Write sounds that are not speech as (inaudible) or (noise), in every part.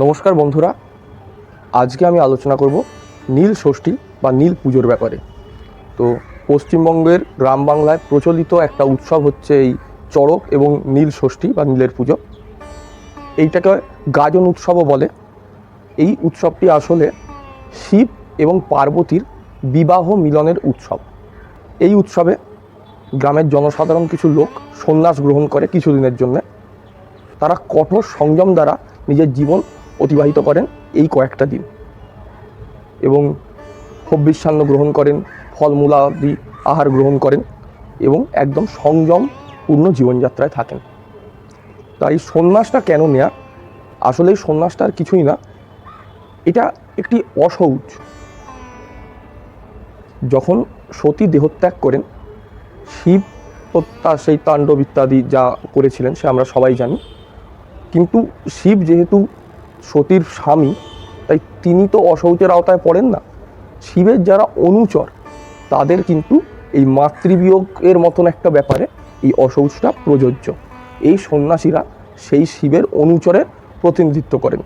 নমস্কার বন্ধুরা। আজকে আমি আলোচনা করব নীল ষষ্ঠী বা নীল পুজোর ব্যাপারে। তো পশ্চিমবঙ্গের গ্রাম বাংলায় প্রচলিত একটা উৎসব হচ্ছে এই চড়ক এবং নীল ষষ্ঠী বা নীলের পুজো। এইটাকে গাজন উৎসবও বলে। এই উৎসবটি আসলে শিব এবং পার্বতীর বিবাহ মিলনের উৎসব। এই উৎসবে গ্রামের জনসাধারণ কিছু লোক সন্ন্যাস গ্রহণ করে কিছুদিনের জন্যে। তারা কঠোর সংযম দ্বারা নিজের জীবন অতিবাহিত করেন এই কয়েকটা দিন। এবং হব্বিষান্ন গ্রহণ করেন, ফলমূলাদি আহার গ্রহণ করেন এবং একদম সংযমপূর্ণ জীবনযাত্রায় থাকেন। তাই সন্ন্যাসটা কেন নেয়া? আসলে সন্ন্যাসটা আর কিছুই না, এটা একটি অসৌচ। যখন সতী দেহত্যাগ করেন, শিব হত্যা, সেই তাণ্ডব ইত্যাদি যা করেছিলেন সে আমরা সবাই জানি। কিন্তু শিব যেহেতু সতীর স্বামী, তাই তিনি তো অশৌচের আওতায় পড়েন না। শিবের যারা অনুচর, তাদের কিন্তু এই মাতৃবিয়োগের মতন একটা ব্যাপারে এই অশৌচটা প্রযোজ্য। এই সন্ন্যাসীরা সেই শিবের অনুচরের প্রতিনিধিত্ব করেন।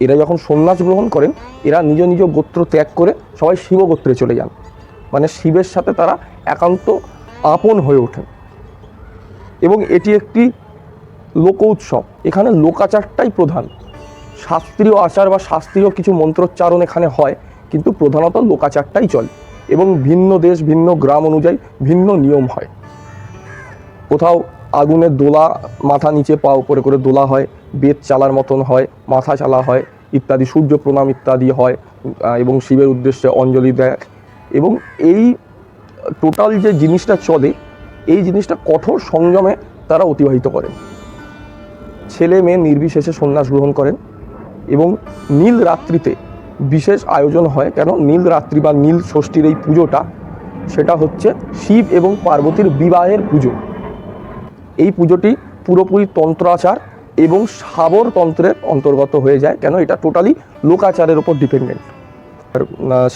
এরা যখন সন্ন্যাস গ্রহণ করেন, এরা নিজ নিজ গোত্র ত্যাগ করে সবাই শিব গোত্রে চলে যান। মানে শিবের সাথে তারা একান্ত আপন হয়ে ওঠেন। এবং এটি একটি লোক উৎসব এখানে লোকাচারটাই প্রধান। শাস্ত্রীয় আচার বা শাস্ত্রীয় কিছু মন্ত্রোচ্চারণ এখানে হয়, কিন্তু প্রধানত লোকাচারটাই চলে এবং ভিন্ন দেশ, ভিন্ন গ্রাম অনুযায়ী ভিন্ন নিয়ম হয়। কোথাও আগুনের দোলা, মাথা নিচে পা উপরে করে দোলা হয় বেদ চালার মতন হয়, মাথা চালা হয়, ইত্যাদি, সূর্য প্রণাম ইত্যাদি হয় এবং শিবের উদ্দেশ্যে অঞ্জলি দেয় এবং এই টোটাল যে জিনিসটা চলে, এই জিনিসটা কঠোর সংযমে তারা অতিবাহিত করেন। ছেলে মেয়ে নির্বিশেষে সন্ন্যাস গ্রহণ করেন এবং নীল রাত্রিতে বিশেষ আয়োজন হয়, কেন? নীল রাত্রি বা নীল ষষ্ঠীর এই পুজোটা, সেটা হচ্ছে শিব এবং পার্বতীর বিবাহের পুজো। এই পুজোটি পুরোপুরি তন্ত্রাচার এবং সাবর তন্ত্রের অন্তর্গত হয়ে যায়, কেন? এটা টোটালি লোকাচারের উপর ডিপেন্ডেন্ট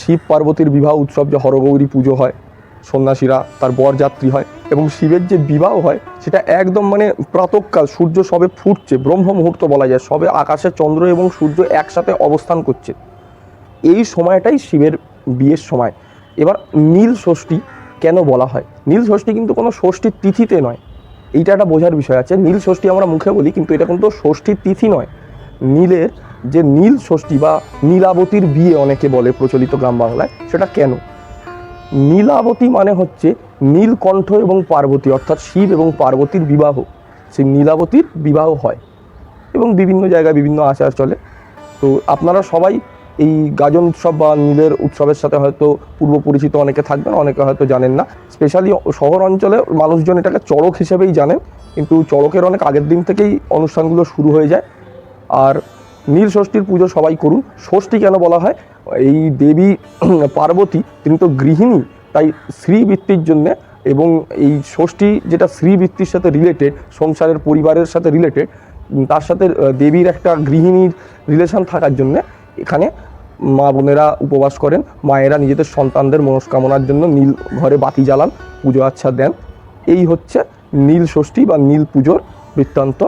শিব পার্বতীর বিবাহ উৎসব যে হরগৌরী পুজো হয় সন্ন্যাসীরা, তার বরযাত্রী হয় এবং শিবের যে বিবাহ হয়, সেটা একদম মানে প্রাতকাল, সূর্য সবে ফুটছে, ব্রহ্ম মুহূর্ত বলা যায়, সবে আকাশে চন্দ্র এবং সূর্য একসাথে অবস্থান করছে। এই সময়টাই শিবের বিয়ের সময়। এবার নীল ষষ্ঠী কেন বলা হয়? নীল ষষ্ঠী কিন্তু কোনো ষষ্ঠীর তিথিতে নয়। এইটা একটা বোঝার বিষয় আছে। নীল ষষ্ঠী আমরা মুখে বলি, কিন্তু এটা কিন্তু ষষ্ঠীর তিথি নয়। নীলের যে নীল ষষ্ঠী বা নীলাবতীর বিয়ে অনেকে বলে প্রচলিত গ্রাম বাংলায়, সেটা কেন? নীলাবতী মানে হচ্ছে নীলকণ্ঠ এবং পার্বতী, অর্থাৎ শিব এবং পার্বতীর বিবাহ। সেই নীলাবতীর বিবাহ হয় এবং বিভিন্ন জায়গায় বিভিন্ন আচার চলে। তো আপনারা সবাই এই গাজন উৎসব বা নীলের উৎসবের সাথে হয়তো পূর্ব পরিচিত অনেকে থাকবেন, অনেকে হয়তো জানেন না। স্পেশালি শহর অঞ্চলে মানুষজন এটাকে চড়ক হিসেবেই জানেন। কিন্তু চড়কের অনেক আগের দিন থেকেই অনুষ্ঠানগুলো শুরু হয়ে যায়। আর নীল ষষ্ঠীর পুজো সবাই করুন। ষষ্ঠী কেন বলা হয়? এই দেবী (clears throat) পার্বতী, তিনি তো গৃহিণী, তাই শ্রীবৃত্তির জন্যে এবং এই ষষ্ঠী যেটা শ্রীবৃত্তির সাথে রিলেটেড সংসারের পরিবারের সাথে রিলেটেড তার সাথে দেবীর একটা গৃহিণীর রিলেশন থাকার জন্যে এখানে মা বোনেরা উপবাস করেন। মায়েরা নিজেদের সন্তানদের মনস্কামনার জন্য নীল ঘরে বাতি জ্বালান, পুজো আচ্ছা দেন। এই হচ্ছে নীল ষষ্ঠী বা নীল পুজোর বৃত্তান্ত।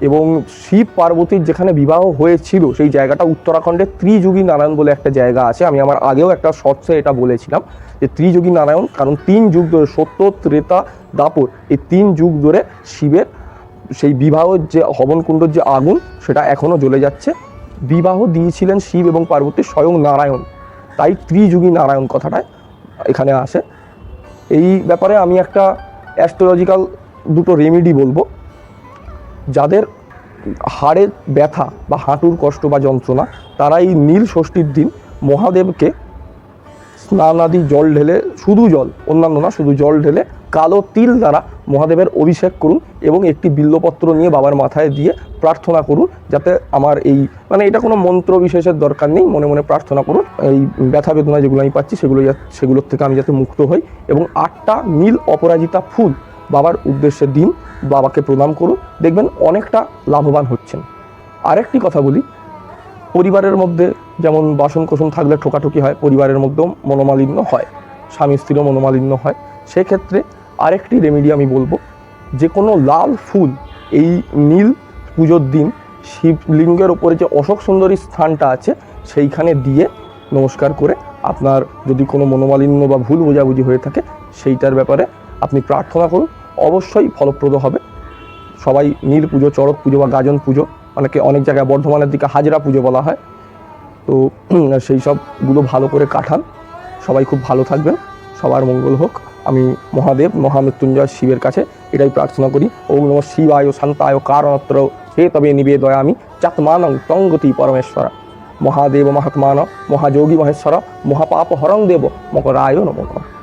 এবং শিব পার্বতীর যেখানে বিবাহ হয়েছিল, সেই জায়গাটা উত্তরাখণ্ডের ত্রিযুগী নারায়ণ বলে একটা জায়গা আছে। আমি আমার আগেও একটা শর্টসে এটা বলেছিলাম যে ত্রিযুগী নারায়ণ, কারণ তিন যুগ ধরে সত্য, ত্রেতা, দাপর, এই তিন যুগ ধরে শিবের সেই বিবাহের যে হবনকুণ্ডর যে আগুন, সেটা এখনও জ্বলে যাচ্ছে। বিবাহ দিয়েছিলেন শিব এবং পার্বতী স্বয়ং নারায়ণ। তাই ত্রিযুগী নারায়ণ কথাটায় এখানে আসে। এই ব্যাপারে আমি একটা অ্যাস্ট্রোলজিক্যাল দুটো রেমেডি বলব। যাদের হাড়ের ব্যথা বা হাঁটুর কষ্ট বা যন্ত্রণা তারা এই নীল ষষ্ঠীর দিন মহাদেবকে স্নানাদি জল ঢেলে, শুধু জল, অন্যান্য না, শুধু জল ঢেলে কালো তিল দ্বারা মহাদেবের অভিষেক করুন এবং একটি বিল্লপত্র নিয়ে বাবার মাথায় দিয়ে প্রার্থনা করুন যাতে আমার এই মানে এটা কোনো মন্ত্র বিশেষের দরকার নেই, মনে মনে প্রার্থনা করুন। এই ব্যথা বেদনা যেগুলো আমি পাচ্ছি, সেগুলো সেগুলোর থেকে আমি যাতে মুক্ত হই এবং আটটা নীল অপরাজিতা ফুল বাবার উদ্দেশ্যে দিন, বাবাকে প্রণাম করুন। দেখবেন অনেকটা লাভবান হচ্ছেন। আরেকটি কথা বলি, পরিবারের মধ্যে যেমন বাসন কোসন থাকলে ঠোকাঠুকি হয়, পরিবারের মধ্যেও মনোমালিন্য হয়, স্বামী স্ত্রীরও মনোমালিন্য হয়। সেক্ষেত্রে আরেকটি রেমেডি আমি বলব যে কোনো লাল ফুল, এই নীল পুজোর দিন শিবলিঙ্গের ওপরে যে অশোক সুন্দরী স্থানটা আছে, সেইখানে দিয়ে নমস্কার করে আপনার যদি কোনো মনোমালিন্য বা ভুল বোঝাবুঝি হয়ে থাকে, সেইটার ব্যাপারে আপনি প্রার্থনা করুন, অবশ্যই ফলপ্রদ হবে। সবাই নীল পুজো, চড়ক পুজো বা গাজন পুজো, অনেকে অনেক জায়গায় বর্ধমানের দিকে হাজরা পুজো বলা হয়। তো সেই সবগুলো ভালো করে কাটান। সবাই খুব ভালো থাকবেন। সবার মঙ্গল হোক। আমি মহাদেব, মহামৃত্যুঞ্জয় শিবের কাছে এটাই প্রার্থনা করি। ওম নম শিবায় শান্তায় কারণত্র হে তবে নিবেদয় আমি চাত্মানং তঙ্গতি পরমেশ্বর। মহাদেব মহাত্মান মহাযোগী মহেশ্বর মহাপাপ হরং দেব মকরায় নম নমঃ।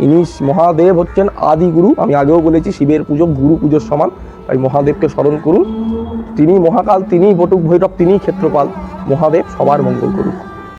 ইনি মহাদেব হচ্ছেন আদি গুরু। আমি আগেও বলেছি, শিবের পুজো, গুরু পুজোর সমান। তাই মহাদেবকে স্মরণ করুন। তিনি মহাকাল তিনি বটুক ভৈরব তিনি ক্ষেত্রপাল। মহাদেব সবার মঙ্গল করুক।